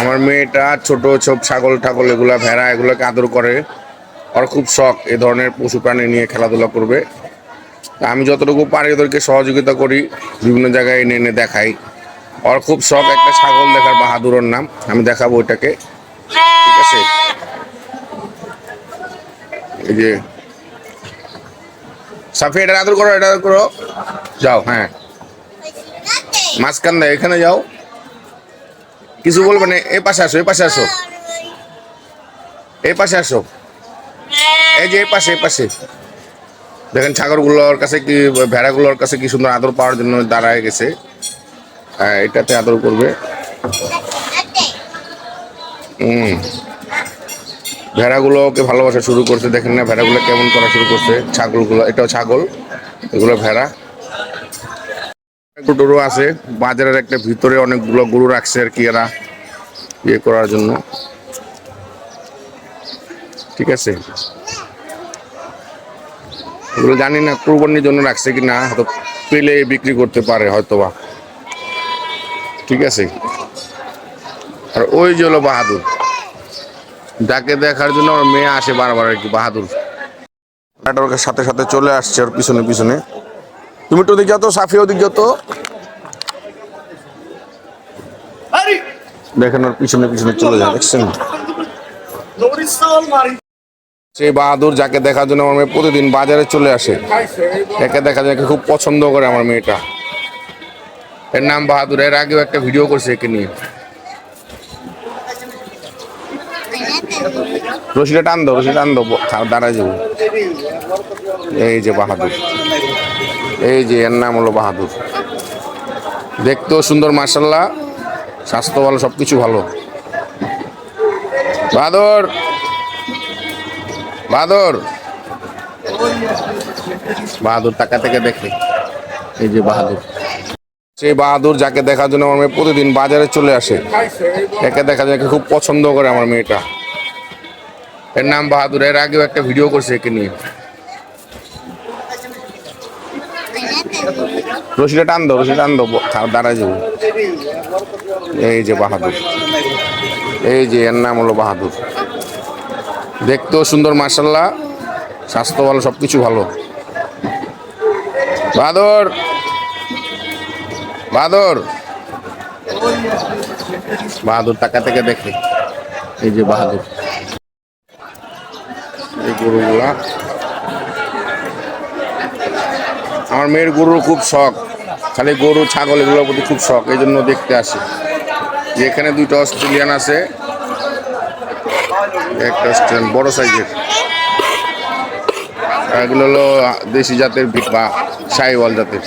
আমার মেয়েটা ছোট, সব ছাগল ঠাগল এগুলো, ভেড়া এগুলোকে আদর করে। ওর খুব শখ এ ধরনের পশু প্রাণী নিয়ে খেলাধুলা করবে। আমি যতটুকু পারি ওদেরকে সহযোগিতা করি, বিভিন্ন জায়গায় এনে এনে দেখাই। ওর খুব শখ একটা ছাগল দেখার বাহাদুরের নাম, আমি দেখাবো ওইটাকে। ঠিক আছে? এই যে। সাফি, এটা আদর করো, এটা আদর করো। যাও হ্যাঁ। মাঝখান দেয়, এখানে যাও। কিছু বলবে না, এ পাশে আসো, এ পাশে আসো। এই পাশে আসো। এই যে এ পাশে এই পাশে। দেখেন ছাগলগুলোর কাছে কি ভেড়াগুলোর কাছে কি সুন্দর আদর পাওয়ার জন্য দাঁড়ায় গেছে। হ্যাঁ এটাতে আদর করবে। হুম। ভেড়াগুলোকে ভালোবাসা শুরু করছে, দেখেন না, ভেড়াগুলো কেমন করা শুরু করছে, ছাগলগুলো, এটাও ছাগল, এগুলো ভেড়া। গরু আছে, বাজারের একটা ভিতরে অনেকগুলো গরু রাখছে আর কি এরা ইয়ে করার জন্য। ঠিক আছে? এগুলো জানি না কুরবানির জন্য রাখছে কি না, হয়তো পেলে বিক্রি করতে পারে হয়তো বা ঠিক আছে? আর ওই যে হলো বাহাদুর। যাকে দেখার জন্য ওর মেয়ে আসে বারবার আর কি, বাহাদুর। সাথে সাথে চলে আসছে ওর পিছনে পিছনে। তুমি একটু ওদিক যাও তো সাফি ওদিক যাও তো দেখেন ওর পিছনে পিছনে চলে যায় দেখছেন? সেই বাহাদুর যাকে দেখার জন্য আমার মেয়ে প্রতিদিন বাজারে চলে আসে। একে দেখা যায় খুব পছন্দ করে আমার মেয়েটা। এর নাম বাহাদুর এর আগেও একটা ভিডিও করছে একে নিয়ে। রশিটা টান দো রশিটা টান দো দাঁড়ায় যাব। এই যে বাহাদুর। এই যে এর নাম হলো বাহাদুর। দেখতেও সুন্দর মার্শাল্লাহ স্বাস্থ্য ভালো সব কিছু ভালো। বাহাদুর! বাহাদুর! বাহাদুর টাকা থেকে দেখে। এই যে বাহাদুর। সেই বাহাদুর যাকে দেখার জন্য আমার মেয়ে প্রতিদিন বাজারে চলে আসে। একে দেখা যায় খুব পছন্দ করে আমার মেয়েটা। এর নাম বাহাদুর। এর আগেও একটা ভিডিও করছে একে নিয়ে। রশিটা টান দো রশিটা টান দো দাঁড়ায় যাব। এই যে বাহাদুর। এই যে এর নাম হলো বাহাদুর। দেখতেও সুন্দর মার্শাল্লাহ স্বাস্থ্য ভালো সব কিছু ভালো। বাহাদুর! বাহাদুর! বাহাদুর টাকা থেকে দেখে। এই যে বাহাদুর। এই গরুগুলা। আমার মেয়ের গরুর খুব শখ খালি গরু ছাগল এগুলোর প্রতি খুব শখ এই জন্য দেখতে আসি এখানে দুইটা অস্ট্রেলিয়ান আছে একটা অস্ট্রেলিয়ান বড় সাইজের এগুলো হলো দেশি জাতের বা সাইওয়াল জাতের